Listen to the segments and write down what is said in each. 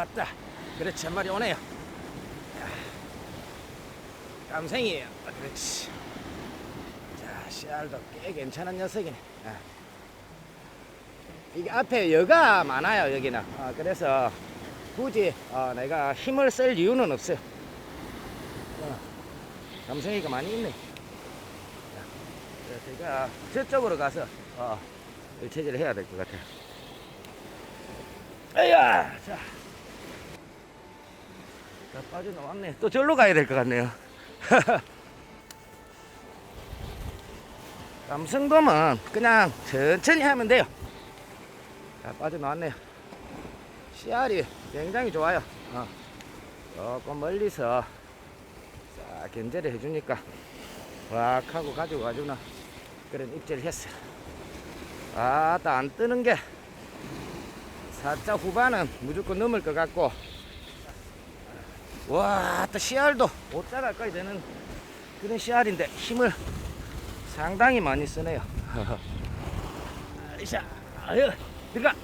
잡았다. 그렇지 한 마리 오네요. 깜생이에요. 그렇지. 자 씨알도 꽤 괜찮은 녀석이네. 아. 이게 앞에 여가 많아요 여기는. 아, 그래서 굳이 어, 내가 힘을 쓸 이유는 없어요. 어, 감성이가 많이 있네. 제가 저쪽으로 가서 어, 일체질을 해야 될 것 같아요. 아야, 자, 자 빠져나왔네. 또 절로 가야 될 것 같네요. 감성돔은 그냥 천천히 하면 돼요. 자, 빠져나왔네요. 씨알이 굉장히 좋아요. 어. 조금 멀리서 싹 견제를 해주니까 왁 하고 가지고 가주나 그런 입질을 했어요. 아따 안 뜨는 게 살짝 후반은 무조건 넘을 것 같고 와 또 씨알도 옷자락까지 되는 그런 씨알인데 힘을 상당히 많이 쓰네요. 자, 아유, 들어가.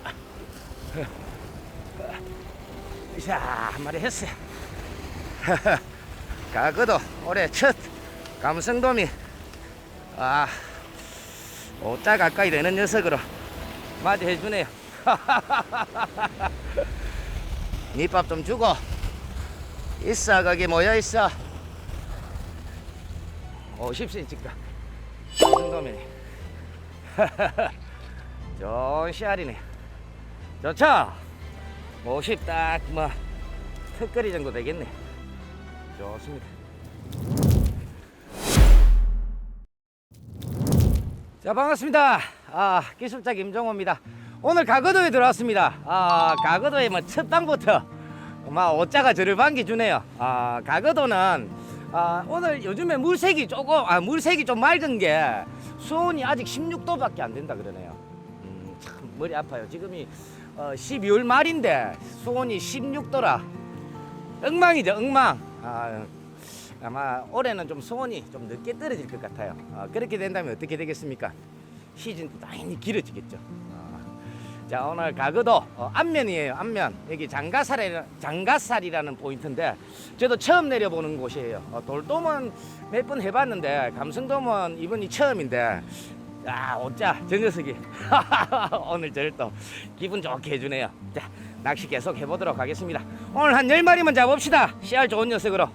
자, 한 마리 했어요. 가그도 올해 첫 감성돔이 아, 오자 가까이 되는 녀석으로 맞이해주네요. 밑밥 좀 주고 있어 거기 모여 있어 50cm가 감성돔이네. 좋은 씨알이네. 좋죠? 50 딱, 뭐, 턱걸이 정도 되겠네. 좋습니다. 자, 반갑습니다. 아, 기술자 김종호입니다. 오늘 가거도에 들어왔습니다. 아, 가거도에 뭐첫 방부터 막 오자가 저를 반겨주네요. 아, 가거도는 아, 오늘 요즘에 물색이 조금, 아, 물색이 좀 맑은 게 수온이 아직 16도밖에 안 된다 그러네요. 음, 참 머리 아파요. 지금이 어, 12월 말인데 수온이 16도라 엉망이죠, 엉망. 아, 아마 올해는 좀 수온이 좀 늦게 떨어질 것 같아요. 아, 그렇게 된다면 어떻게 되겠습니까? 시즌도 당연히 길어지겠죠. 아, 자 오늘 가거도 어, 안면이에요 안면. 여기 장가살이, 장가살이라는 포인트인데 저도 처음 내려보는 곳이에요. 어, 돌돔은 몇 번 해봤는데 감성돔은 이번이 처음인데 아 오자 저 녀석이. 오늘 저를 또 기분 좋게 해주네요. 자 낚시 계속 해보도록 하겠습니다. 오늘 한 10마리만 잡읍시다. 씨알 좋은 녀석으로.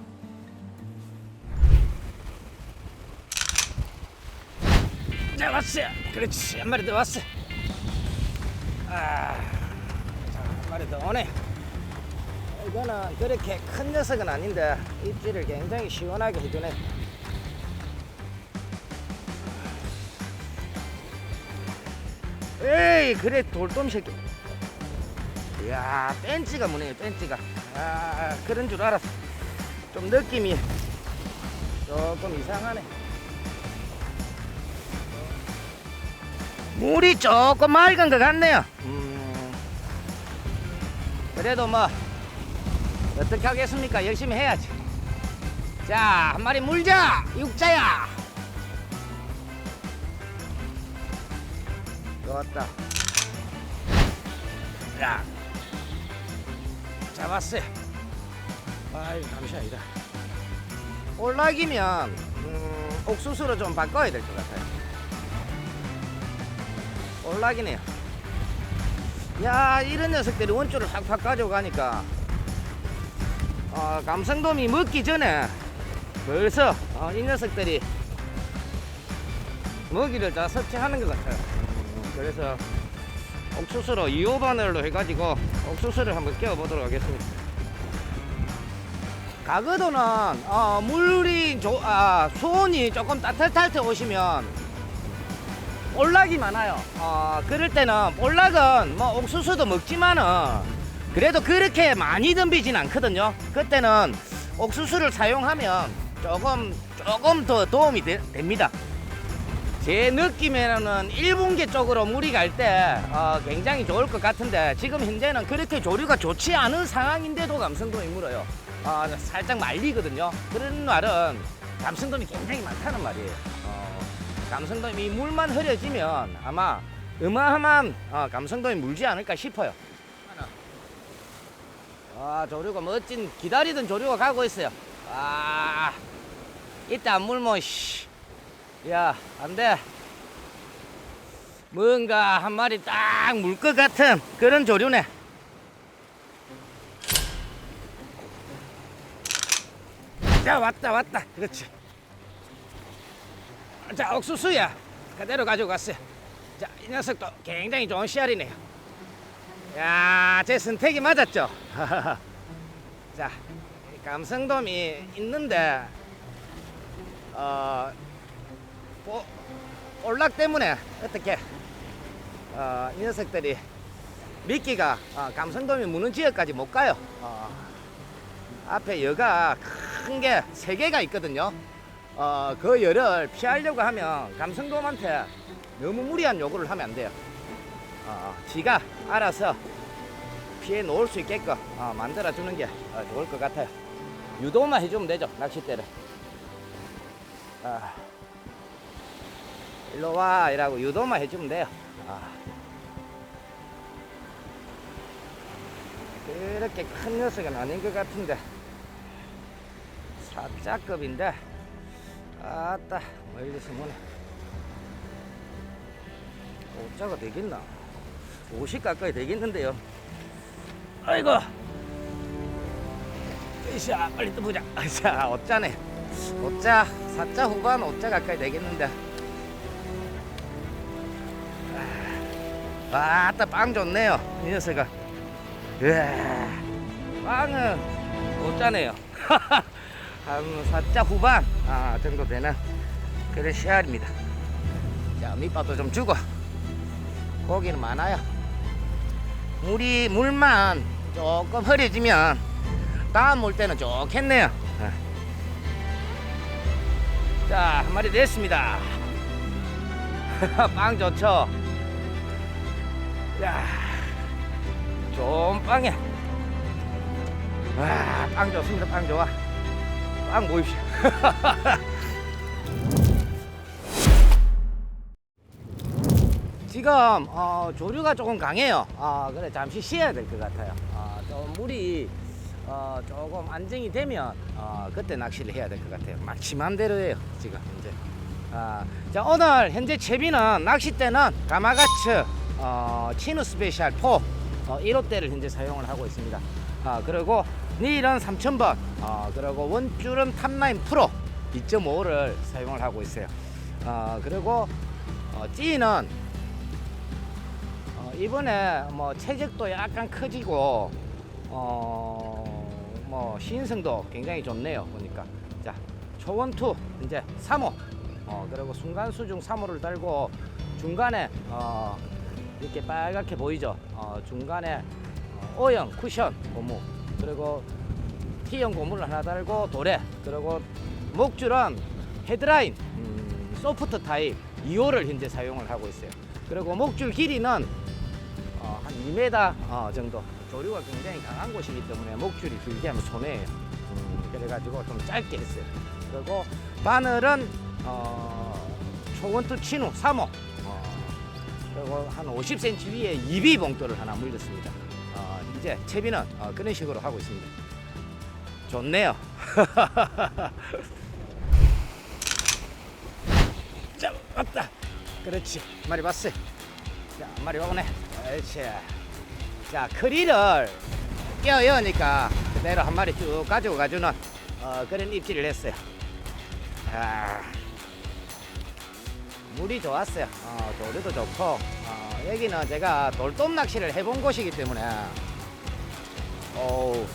자 왔어요. 그렇지 한 마리 더 왔어 아, 자, 한 마리 더 오네. 이거는 그렇게 큰 녀석은 아닌데 입질을 굉장히 시원하게 해주네. 에이, 그래 돌돔 새끼. 이야, 벤치가 뭐네요, 벤치가. 아, 그런 줄 알았어. 좀 느낌이 조금 이상하네. 물이 조금 맑은 것 같네요. 음, 그래도 뭐 어떻게 하겠습니까? 열심히 해야지. 자, 한 마리 물자, 육자야. 좋았다. 야, 잡았어요. 아이, 감시 아니다. 올라기면 음, 옥수수로 좀 바꿔야 될 것 같아요. 올라기네요. 야 이런 녀석들이 원줄을 팍팍 가져가니까 어, 감성돔이 먹기 전에 벌써 어, 이 녀석들이 먹이를 다 섭취하는 것 같아요. 음, 그래서 옥수수로 2호 바늘로 해가지고 옥수수를 한번 깨워보도록 하겠습니다. 가거도는 어, 물이 조, 아, 수온이 조금 따뜻할 때 오시면 볼락이 많아요. 어, 그럴 때는 볼락은 뭐 옥수수도 먹지만은 그래도 그렇게 많이 덤비진 않거든요. 그때는 옥수수를 사용하면 조금 조금 더 도움이 되- 됩니다. 제 느낌에는 1분기 쪽으로 물이 갈때 어, 굉장히 좋을 것 같은데 지금 현재는 그렇게 조류가 좋지 않은 상황인데도 감성돔이 물어요. 어, 살짝 말리거든요. 그런 말은 감성돔이 굉장히 많다는 말이에요. 어, 감성돔 이 물만 흐려지면 아마 어마어마한 어, 감성돔이 물지 않을까 싶어요. 아, 조류가 멋진 기다리던 조류가 가고 있어요. 아, 이때 안 물면 씨, 야, 안 돼. 뭔가 한 마리 딱 물 것 같은 그런 조류네. 자, 왔다, 왔다. 그렇지. 자, 옥수수야. 그대로 가지고 갔어요. 자, 이 녀석도 굉장히 좋은 씨알이네요. 야, 제 선택이 맞았죠? 자, 이 감성돔이 있는데, 어, 보, 올락 때문에 어떻게, 어, 이 녀석들이 미끼가 어, 감성돔이 무는 지역까지 못 가요. 어, 앞에 여가 큰 게 세 개가 있거든요. 어, 그 열을 피하려고 하면 감성돔한테 너무 무리한 요구를 하면 안 돼요. 어, 지가 알아서 피해 놓을 수 있게끔 어, 만들어 주는 게 어, 좋을 것 같아요. 유도만 해주면 되죠 낚싯대를. 아, 일로 와 이라고 유도만 해주면 돼요. 아. 그렇게 큰 녀석은 아닌 것 같은데 사자급인데 아따 멀리서 뭐네 오자가 되겠나? 50 가까이 되겠는데요. 아이고. 으쌰 빨리 또 보자. 자 오자네. 오자 사자 후반 오자 가까이 되겠는데. 아, 아따 빵 좋네요 이 녀석아. 예. 빵은 오자네요 한 사자 후반. 아, 정도 되는 그런 씨알입니다. 자 밑밥도 좀 주고. 고기는 많아요. 물이 물만 조금 흐려지면 다음 물 때는 좋겠네요. 예. 자한 마리 됐습니다. 빵 좋죠? 야 좋은 빵이야. 와 빵 좋습니다. 빵 좋아 빵 보입시오 지금 어, 조류가 조금 강해요. 아, 그래 잠시 쉬어야 될 것 같아요. 아, 좀 물이 어, 조금 안정이 되면 어, 그때 낚시를 해야 될 것 같아요. 막심한 대로예요. 지금 현재. 아, 자 오늘 현재 채비는 낚싯대는 가마가츠 어, 치누 스페셜 4 어, 1호대를 현재 사용을 하고 있습니다. 아, 그리고 닐은 3000번. 어, 그리고 원줄은 탑라인 프로. 2.5를 사용을 하고 있어요. 어, 그리고 어, 찌는 어, 이번에 뭐 체적도 약간 커지고 어뭐 신성도 굉장히 좋네요 보니까. 자 초원투 이제 3호. 어 그리고 순간 수중 3호를 달고 중간에 어 이렇게 빨갛게 보이죠? 어 중간에 어, O형 쿠션 고무 그리고 T형 고무를 하나 달고 도래 그리고 목줄은 헤드라인 음, 소프트 타입 2호를 현재 사용을 하고 있어요. 그리고 목줄 길이는 어, 한 2m 어, 정도. 조류가 굉장히 강한 곳이기 때문에 목줄이 길게 하면 손해예요. 음, 그래가지고 좀 짧게 했어요. 그리고 바늘은 어, 초원투 친우 3호. 어, 그리고 한 50cm 위에 이비 봉돌을 하나 물렸습니다. 어, 이제 채비는 어, 그런 식으로 하고 있습니다 좋네요 자 왔다 그렇지 한 마리 봤어요 자, 한 마리 오네. 그렇지. 자, 크리를 끼어 여니까 그대로 한 마리 쭉 가지고 가주는 어, 그런 입질을 했어요. 자, 물이 좋았어요. 어, 조류도 좋고, 어, 여기는 제가 돌돔 낚시를 해본 곳이기 때문에, 오,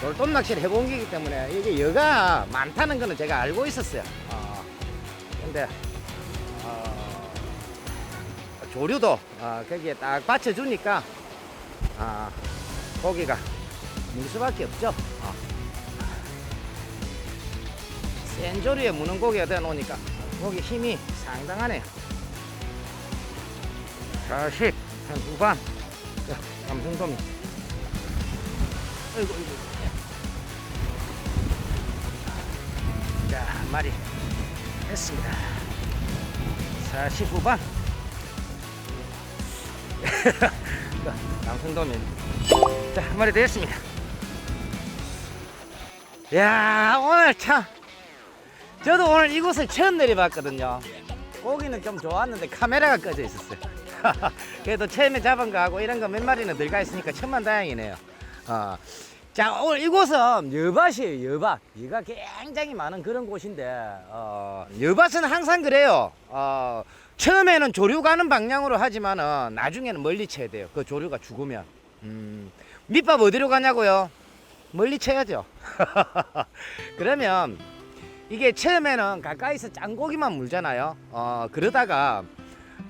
돌돔 낚시를 해본 거기 때문에 이게 여가 많다는 거는 제가 알고 있었어요. 어, 근데, 어, 조류도 어, 거기에 딱 받쳐주니까 아, 고기가 물 수밖에 없죠. 어. 센 조류에 무는 고기가 되어 놓으니까 고기 힘이 상당하네요. 40, 한 후반. 자, 감성돔이. 아이고, 아이고. 자, 한 마리 했습니다. 40 후반. 양승도면. 자, 한 마리 되었습니다. 야, 오늘 참. 저도 오늘 이곳을 처음 내려봤거든요. 고기는 좀 좋았는데 카메라가 꺼져 있었어요. 그래도 처음에 잡은 거하고 이런 거 몇 마리는 들어가 있으니까 천만 다행이네요. 어. 자, 오늘 이곳은 여밭이에요, 여밭. 여가 굉장히 많은 그런 곳인데, 어, 여밭은 항상 그래요. 어, 처음에는 조류 가는 방향으로 하지만은 나중에는 멀리 쳐야 돼요. 그 조류가 죽으면. 음, 밑밥 어디로 가냐고요? 멀리 쳐야죠. 그러면 이게 처음에는 가까이서 짱고기만 물잖아요. 어, 그러다가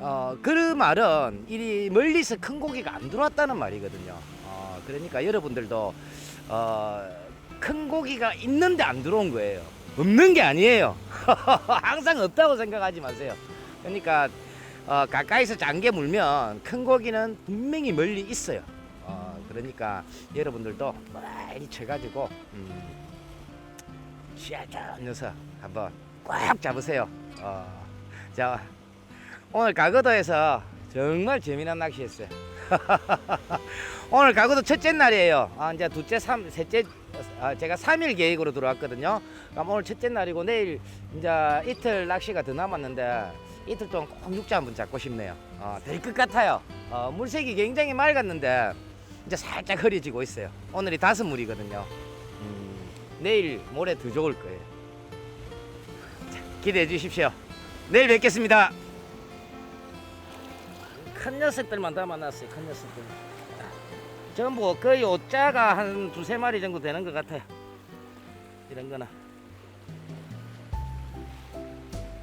어, 그 말은 이 멀리서 큰 고기가 안 들어왔다는 말이거든요. 어, 그러니까 여러분들도 어, 큰 고기가 있는데 안 들어온 거예요. 없는 게 아니에요. 항상 없다고 생각하지 마세요. 그러니까 어, 가까이서 장게 물면 큰 고기는 분명히 멀리 있어요. 어, 그러니까 여러분들도 많이 쳐가지고 음, 시원한 녀석 한번 꽉 잡으세요. 어, 자 오늘 가거도에서 정말 재미난 낚시했어요. 오늘 가거도 첫째 날이에요. 아, 이제 둘째, 삼, 셋째, 아, 제가 3일 계획으로 들어왔거든요. 그럼 오늘 첫째 날이고 내일 이제 이틀 낚시가 더 남았는데 이틀 동안 꼭 육자 한번 잡고 싶네요. 어, 될것 같아요. 어, 물색이 굉장히 맑았는데 이제 살짝 흐려지고 있어요. 오늘이 다섯 물이거든요. 음, 내일 모레 더 좋을 거예요. 자, 기대해 주십시오. 내일 뵙겠습니다. 큰 녀석들만 담아놨어요. 큰 녀석들. 전부 거의 오자가 한 두세 마리 정도 되는 것 같아요. 이런 거는.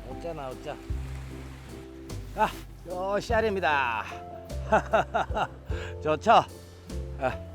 오자나 오자. 아, 요 씨알입니다. 좋죠? 아,